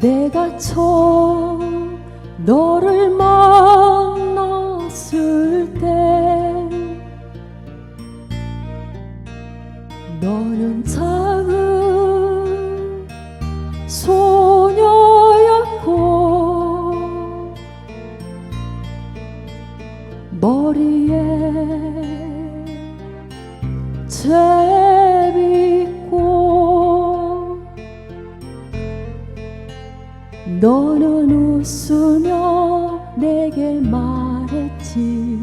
내가 처음 너를 만났을 때 너는 작은 소녀였고 머리 너는 웃으며 내게 말했지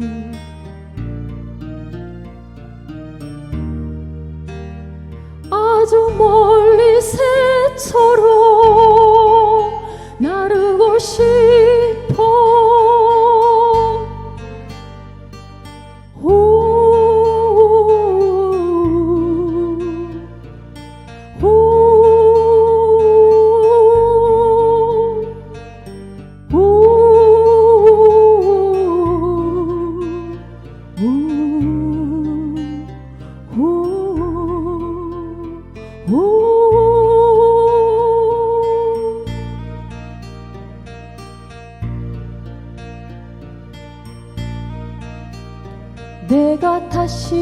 내가 다시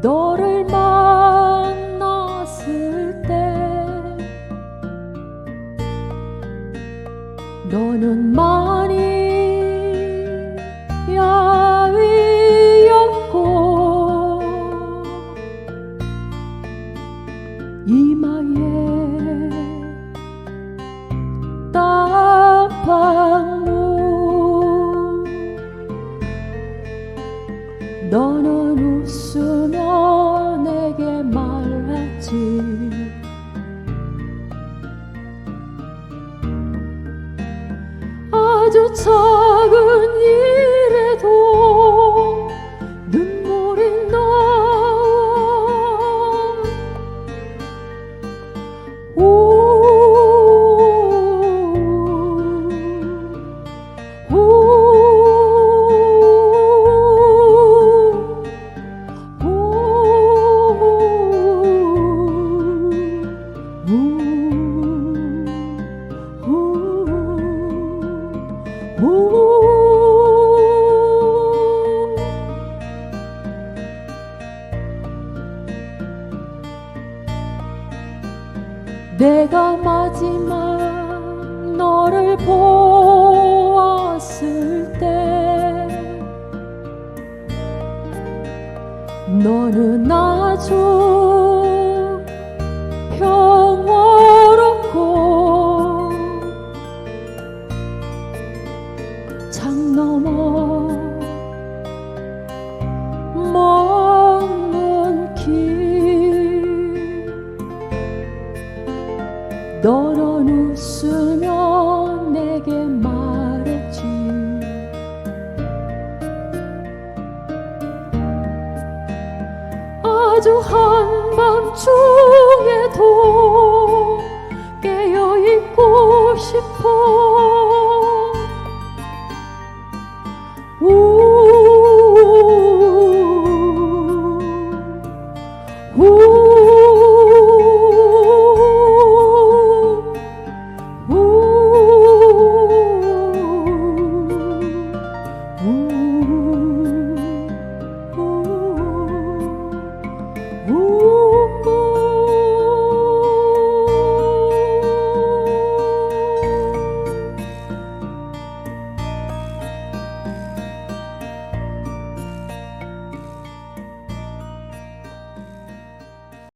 너를 만 너는 웃으며 내게 말했지. 아주 작은 일에도 눈물이 나와 오, 오, 내가 마지막 너를 보았을 때 너는 아주 평화롭고 창 너머 너는 웃으며 내게 말했지. 아주 한밤중에도 Ooh.